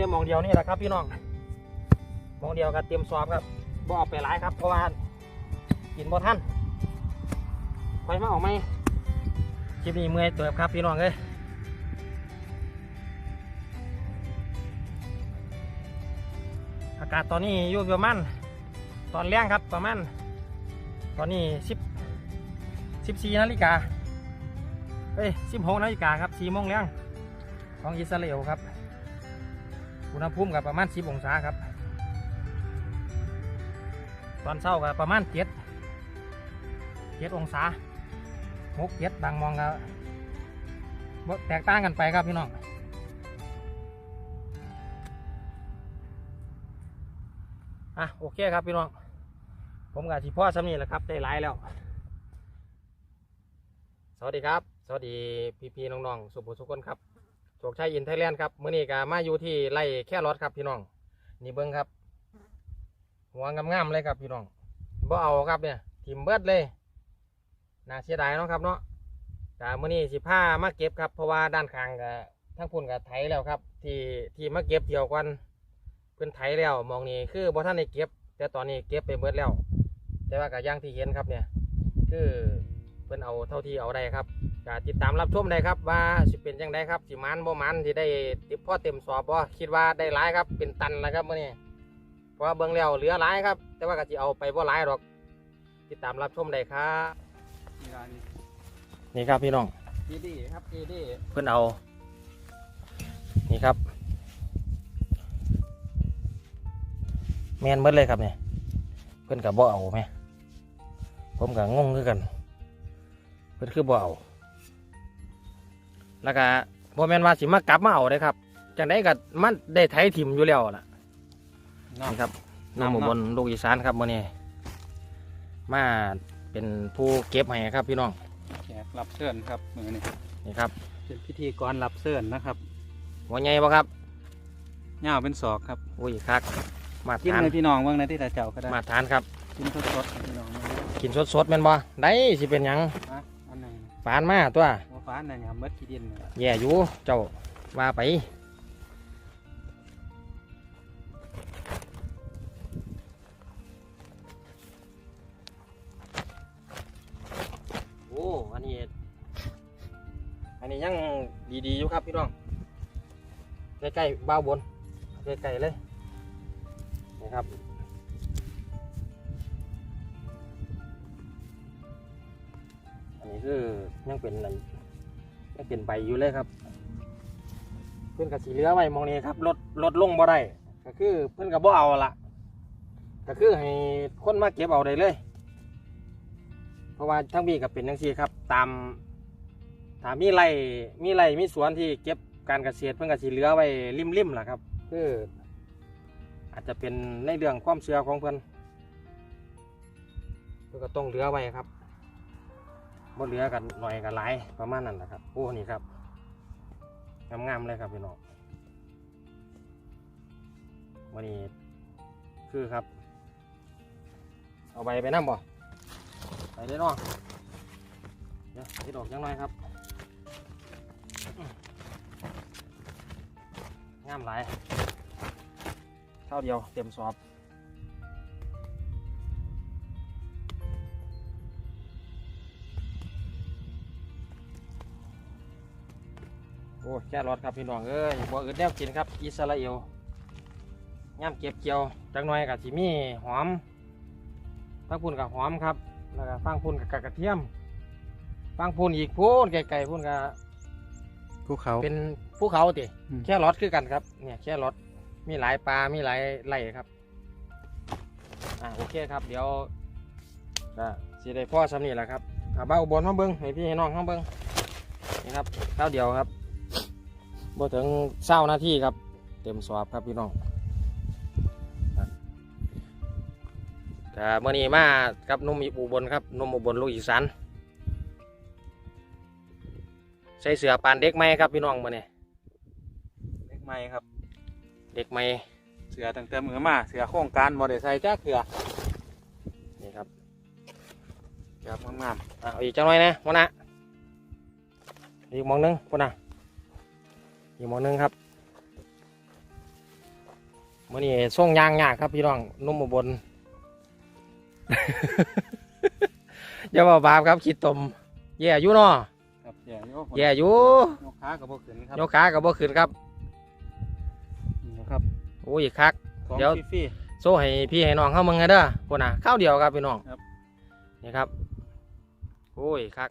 เต็มมองเดียวนี่แหละครับ พี่น้องมองเดียวกับเตรียมสอบครับบ่อาไปหลายครับ เพราะว่ากินบ่ทันไฟมาออกไหมคลิปนี้เมื่อยเติบครับพี่น้องเอ้ยอากาศตอนนี้อยู่ประมาณตอนแรงครับประมาณตอนนี้สิบสิบสี่นาฬิกาเอ้ยสิบหกนาฬิกาครับสี่โมงแรงของอิสราเอลครับ อุณหภูมิกับประมาณ10องศาครับ ตอนเช้ากับประมาณ7 7องศา6 7บางมองก็บ่แตกต่างกันไปครับพี่น้องอะโอเคครับพี่น้อง ผมกับที่พ่อสำนีแหละครับได้หลายแล้ว สวัสดีครับ สวัสดีพี่ๆน้องๆสุภุสุคนครับ โชคชัยอินไทยแลนด์ครับมื้อนี้ก็มาอยู่ที่ไร่แค่รถครับพี่น้อง นี่เบิ้งครับ หัวงามๆเลยครับพี่น้องบ่เอาครับเนี่ยทิมเบิดเลยน่าเสียดายเนาะครับเนาะแต่มื้อนี้สิผ้ามาเก็บครับเพราะว่าด้านข้างก็ทั้งพุ่นกับไถแล้วครับ ที่ที่มาเก็บเที่ยวกันเพิ่นไถแล้วมองนี่คือบ่ท่านได้เก็บ แต่ตอนนี้เก็บไปเบิดแล้ว แต่ว่าก็ย่างที่เห็นครับเนี่ย คือ พิ่นเอาเท่าที่เอาได้ครับก็ติดตามรับชมได้ครับว่าสิเป็นยังไงครับสิมันบ่มันที่ได้ติดพ่อเต็มสอบบ่คิดว่าได้หลายครับ เป็นตันแล้วครับมื้อนี้เพราะว่าเบิ่งแล้วเหลือหลายครับ แต่ว่าก็สิเอาไปบ่หลายหรอก ติดตามรับชมได้ครับนี่ร้านนี้นี่ครับพี่น้องเอดีครับเอดีเพิ่นเอา นี่ครับ แมนเบิดเลยครับเนี่ยเพิ่นกับบ่เอาไหมผมกับงงคือกันเพิ่นคือบ่เอาแล้วก็บ่แม่นว่าสิมากลับมาเอาเด้ครับจังไดก็มันได้ไถถิ่มอยู่แล้วล่ะน้นี่ครับน้ำหมู่บนลูกอีสานครับมื้อนี้มาเป็นผู้เก็บให้ครับ พี่น้องำแขกรับเชิญครับมือนี่นี่ครับ เป็นพิธีกรรับเชิญนะครับหัวใหญ่บ่ครับย่าวเป็นศอกครับอุ้ยคักมากินทานเลยพี่น้องเบ้างในที่ตาเจ้าก็ได้มาทานครับ กินสดๆพี่น้องมากินสดๆแม่นบ่ได้สิเป็นหยัง อะอันหนึ่งปานมาตัวหัวฟ้าหนึ่งอะเม็ดขี้ดินเนี่ยแย่อยู่เจ้าว่าไป โอ้ อันนี้ อันนี้ยังดีๆอยู่ครับพี่น้อง ใกล้ๆบ้าวบน ใกล้ๆเลยนี่ครับ คือยังเป็นอันยังเป็นใบอยู่เลยครับ เพื่อนกับสีเหลือไว้มองนี้ครับลดลดลงบ่ได้ก็คือเพื่อนกับบ่เอาละก็คือให้คนมาเก็บเอาได้เลย เพราะว่าทั้งบีกับเป็นทั้งสีครับ ตามถามมีไรมีไรมีสวนที่เก็บการเกษตรเพื่อนกับสีเหลือไว้ริมๆล่ะครับ คือ อาจจะเป็นในเรื่องความเชื่อของเพื่อนเพื่อนก็ต้องเหลือไว้ครับ บ่เหลือกันหน่อยกันหลายประมาณนั้นนะครับโอ้นี่ครับงามๆเลยครับพี่น้องวันนี้คือครับ เอาใบไปน้ำบ่ไปได้เนาะเดี๋ยวที่ดอกยังน้อยครับงามหลายเท่าเดียวเต็มสอบ อ้แค่รถครับพี่น้องเอ้ยบ่อื่นแนวกินครับ อิสราเอลย่ำเก็บเกี่ยวจังหน่อยกับสิมีหอมฟังพุ่นกับหอมครับ แล้วก็ฟังพุ่นกับกระเทียมฟังพุ่นอีกพุ่นไก่ๆพุ่นกับภูเขาเป็นภูเขาติอืมแค่รถคือกันครับ เนี่ยแค่รถมีหลายปลา มีหลายไร่ครับ อ่าโอเคครับ เดี๋ยวก็สิได้พ่อสำนี่แหละครับเอาบ้าอุบลมาเบิ้งให้พี่ให้น้องเขาเบิ้งนี่ครับเท่าเดียวครับ บ่ถึงเศร้านาทีครับ เต็มสอบครับพี่น้องครับก็เมื่อนี้มากับหนุ่มอุบลครับหนุ่มอุบลลูกอีสานใส่เสือปานเด็กไหมครับพี่น้องมื่อนี้เล็กไม้ครับ เด็กไหมเสือตั้งแต่มือมาเสือโครงการบ่ได้ใส่จ้าเสือนี่ครับครับงามอะเอาอีกจังหน่อยนะวันนะอีกหมองหนึงพุ่นนะ อีกหมองหนึงครับมื่อนี้ส่งยางยากครับพี่น้องนุ่มอุบลอย่าบอกบาปครับคิดตมแย่อยู่เนาะครับแย่อยู่แย่อยู่ยกขากับพวกขึ้นครับยกขากับบ่ขึ้นครับนี่นะครับโอ้ยคักของเดี๋ยวฟรีโซ่ให้พี่ให้น้องเข้ามึงไงเด้อพวกน่ะข้าวเดียวครับพี่น้องครับนี่ครับโอ้ยคัก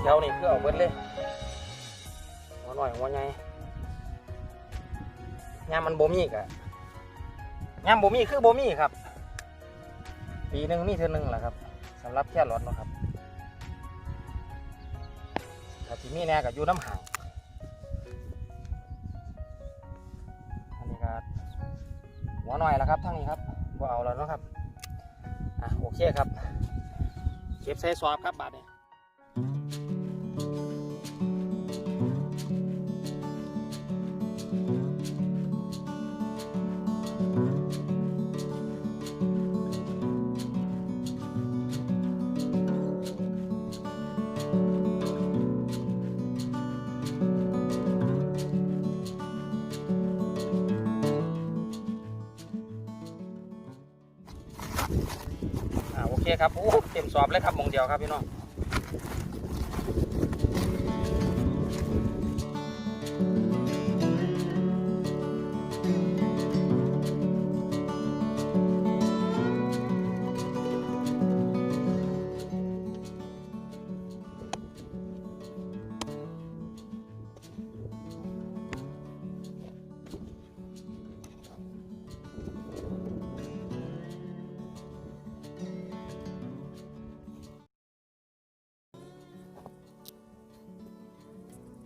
แถวนี่คือเอาเบิดเลยหัวหน่อยหัวใหญ่ยามมันบ่มีกะยามบ่มีคือบ่มีครับ ปีหนึ่งมีเท่านึงแหละครับสำหรับแค่รถเนาะครับแต่ที่มีแน่ก็อยู่น้ำห่างอันนี้ก็หัวหน่อยแล้วครับทั้งนี้ครับบ่เอาแล้วเนาะครับอะโอเคครับ เก็บใส่สอบครับบาทเนี้ ครับโอ้เต็มสอบเลยครับมองเดียวครับพี่น้อง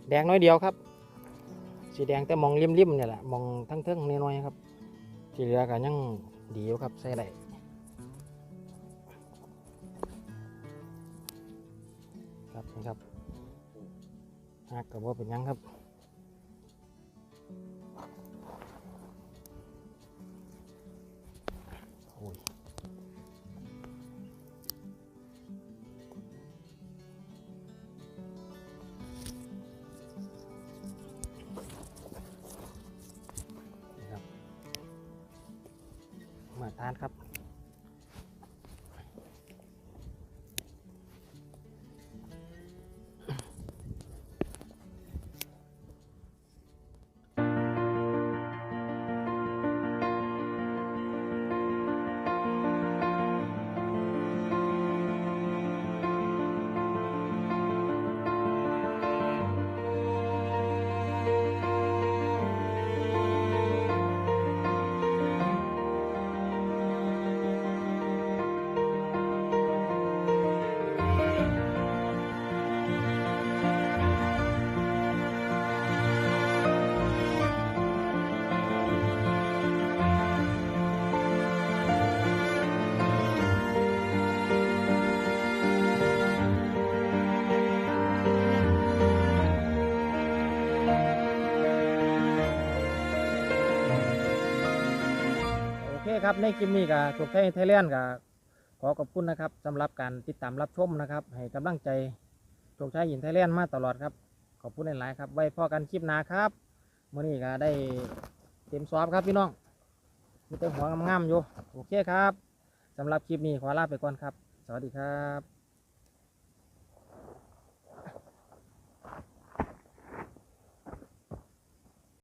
แดงน้อยเดียวครับ สีแดงแต่มองริมๆเนี่ยแหละมองทั้งเทิงๆน้อยๆครับสีเหลือก็ยังดีอยู่ครับใส่ได้ครับนี่ครับหักกับว่าเป็นยังครับานครับ คครับในคลิปนี้ก็จบไทยไทยแลนด์ก็ขอขอบคุณนะครับสำหรับการติดตามรับชมนะครับ ให้กำลังใจโชคชัยหินไทยแลนด์มาตลอดครับ ขอบคุณหลายๆครับ ไว้พอกันคลิปหน้าครับมื่อนี้ก็ได้เต็มสอฟครับพี่น้องมีแต่หัวงามๆอยู่โอเคครับสำหรับคลิปนี้ขอลาไปก่อนครับ สวัสดีครับ